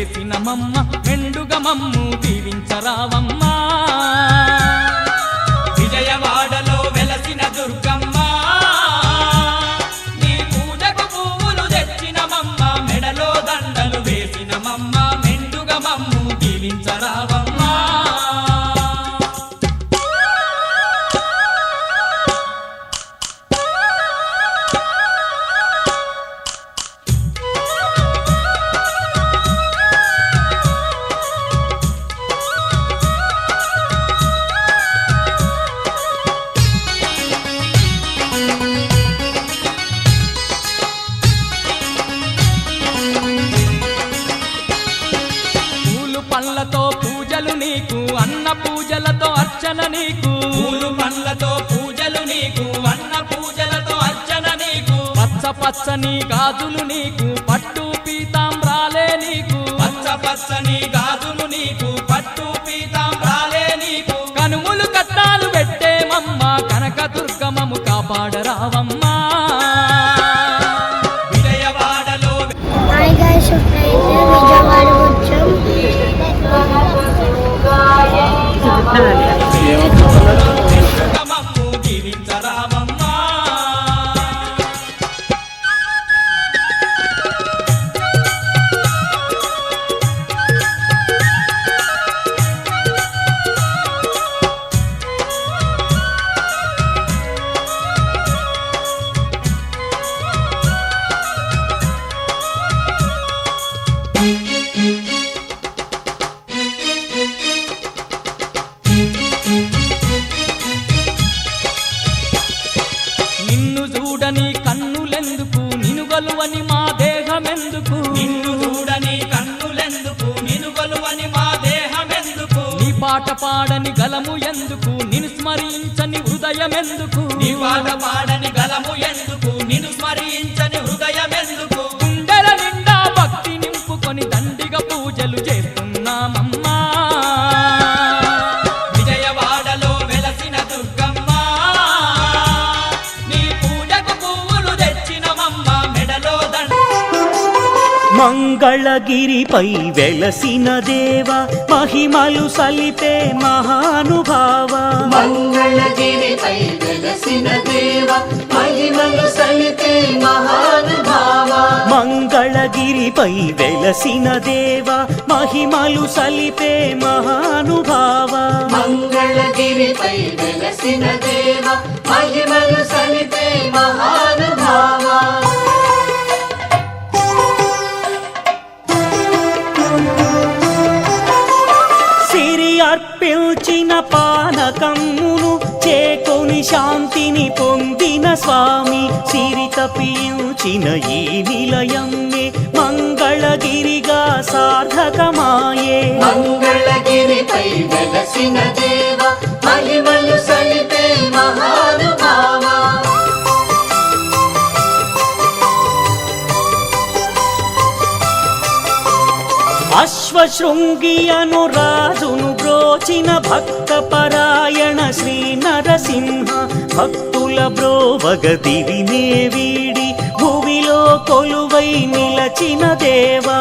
చేసిన మమ్మ మెండుగ మమ్ము దీవించరావమ్మ. విజయవాడలో వెలసిన దుర్గమ్మ నీ పూజకు పువ్వులు తెచ్చిన మమ్మ మెడలో దండలు వేసిన మమ్మ మెండుగ మమ్ము దీవించరావ అన్న పూజలతో అర్చన నీకు. పూలు పండ్లతో పూజలు నీకు అన్న పూజలతో అర్చన నీకు. పచ్చ పచ్చని గాజులు నీకు పట్టు పీతాంబ్రాలే నీకు. పచ్చ పచ్చని గాజులు నీకు పట్టు పీతాంబ్రాలే నీకు. కనుములు కట్టాలు పెట్టేమమ్మ కనక దుర్గమము కాపాడరావమ్మా. విజయవాడలో చూడని కన్నులెందుకు? నినుగలువని మా దేహమెందుకు? నిన్ను చూడని కన్నులెందుకు? నినుగలువని మా దేహమెందుకు? నీ పాట పాడని గలము ఎందుకు? నిన్ను స్మరించని హృదయమెందుకు? నీ పాట పాడని గలము ఎందుకు? నిన్ను మంగళగిరిపై వెలసిన దేవ మహిమలు సలిపే మహానుభావ. మంగళగిరిపై వెలసిన దేవ మహిమలు సలిపే మహానుభావ. మంగళగిరిపై వెలసిన దేవ మహిమలు సలిపే మహానుభావ. మంగళగిరిపై వెలసిన దేవ మహిమలు సలిపే మహానుభావ అర్పించిన పానకమ్మును చేకొని శాంతిని పొందిన స్వామి సిరి తపించిన ఈ నిలయమ్మే మంగళగిరిగా సార్థకమాయే. మంగళగిరిపై వెలసిన దేవ మహిమలు సలిపే మహానుభావ. అశ్వశృంగి అను రాజును భక్త పరాయణ శ్రీ నరసింహ. భక్తుల బ్రోవగ దివినే వీడి భువిలో కొలువై నిలచిన దేవా.